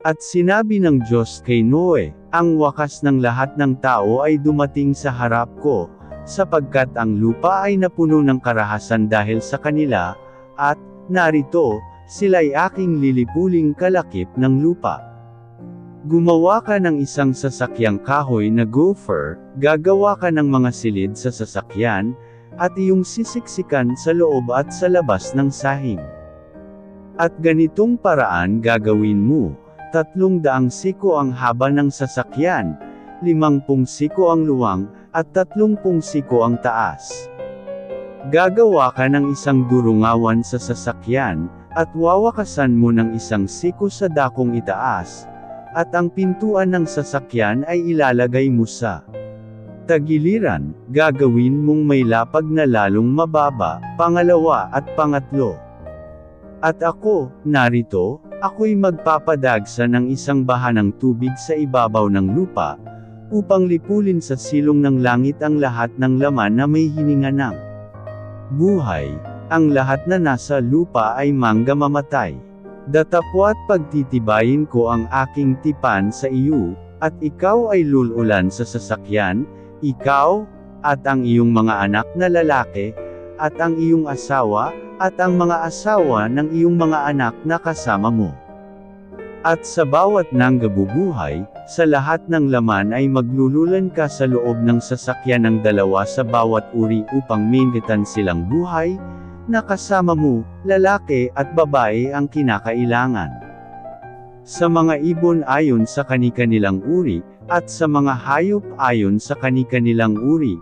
At sinabi ng Diyos kay Noe, ang wakas ng lahat ng tao ay dumating sa harap ko, sapagkat ang lupa ay napuno ng karahasan dahil sa kanila, at, narito, sila'y aking lilipuling kalakip ng lupa. Gumawa ka ng isang sasakyang kahoy na gopher, gagawa ka ng mga silid sa sasakyan, at iyong sisiksikan sa loob at sa labas ng sahing. At ganitong paraan gagawin mo, tatlong daang siko ang haba ng sasakyan, limangpung siko ang luwang, at tatlongpung siko ang taas. Gagawa ka ng isang durungawan sa sasakyan, at wawakasan mo ng isang siko sa dakong itaas, at ang pintuan ng sasakyan ay ilalagay mo sa tagiliran, gagawin mong may lapag na lalong mababa, pangalawa at pangatlo. At ako, narito, ako'y magpapadagsa ng isang baha ng tubig sa ibabaw ng lupa, upang lipulin sa silong ng langit ang lahat ng laman na may hininga ng buhay, ang lahat na nasa lupa ay mangga mamatay. Datapwat pagtitibayin ko ang aking tipan sa iyo, at ikaw ay lululan sa sasakyan, ikaw, at ang iyong mga anak na lalaki, at ang iyong asawa, at ang mga asawa ng iyong mga anak na kasama mo. At sa bawat nanggabubuhay, sa lahat ng laman ay maglululan ka sa loob ng sasakyan ng dalawa sa bawat uri upang maingitan silang buhay, na kasama mo, lalaki at babae ang kinakailangan. Sa mga ibon ayon sa kanikanilang uri, at sa mga hayop ayon sa kanikanilang uri,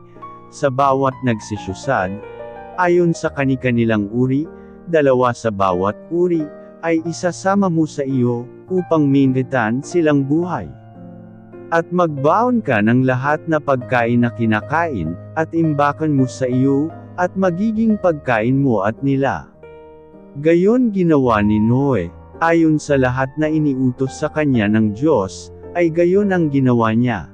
sa bawat nagsisyusad, ayon sa kanikanilang uri, dalawa sa bawat uri, ay isasama mo sa iyo, upang mingitan silang buhay. At magbaon ka ng lahat na pagkain na kinakain, at imbakan mo sa iyo, at magiging pagkain mo at nila. Gayon ginawa ni Noe, ayon sa lahat na iniutos sa kanya ng Diyos, ay gayon ang ginawa niya.